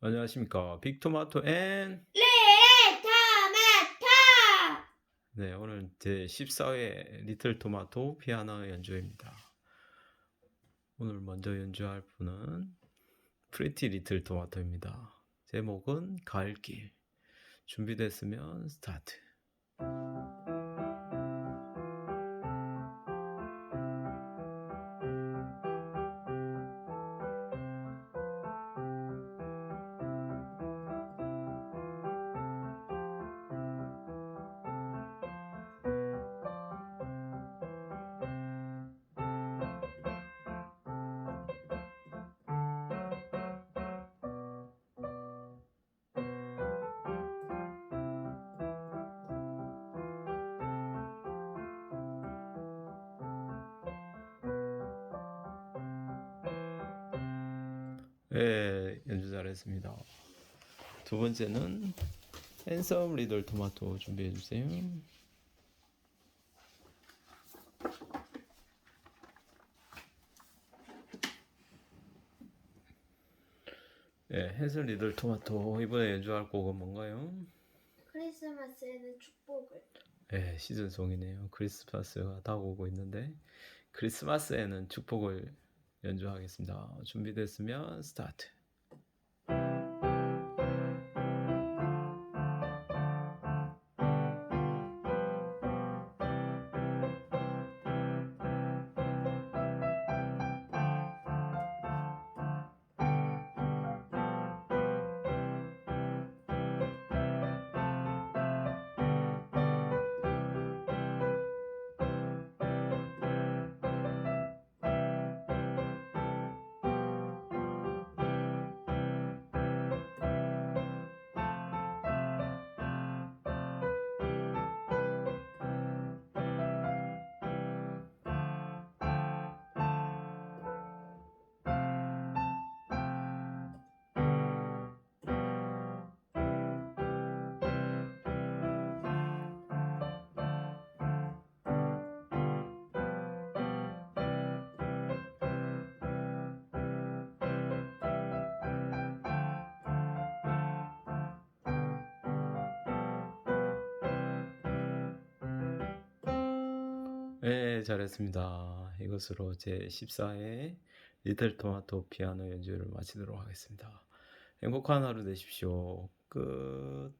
안녕하십니까. 빅토마토 앤 네, 레타마타 네, 오늘 제 14회 리틀 토마토 피아노 연주입니다. 오늘 먼저 연주할 분은 프리티 리틀 토마토입니다. 제목은 가을길. 준비됐으면 스타트. 네, 연주 잘했습니다. 두 번째는 핸섬 리들 토마토 준비해 주세요. 네, 핸섬 리들 토마토 이번에 연주할 곡은 뭔가요? 크리스마스에는 축복을 네, 시즌송이네요. 크리스마스가 다가오고 있는데 크리스마스에는 축복을 연주하겠습니다. 준비됐으면 스타트. 네, 잘했습니다. 이것으로 제 14회 리틀 토마토 피아노 연주를 마치도록 하겠습니다. 행복한 하루 되십시오. 끝.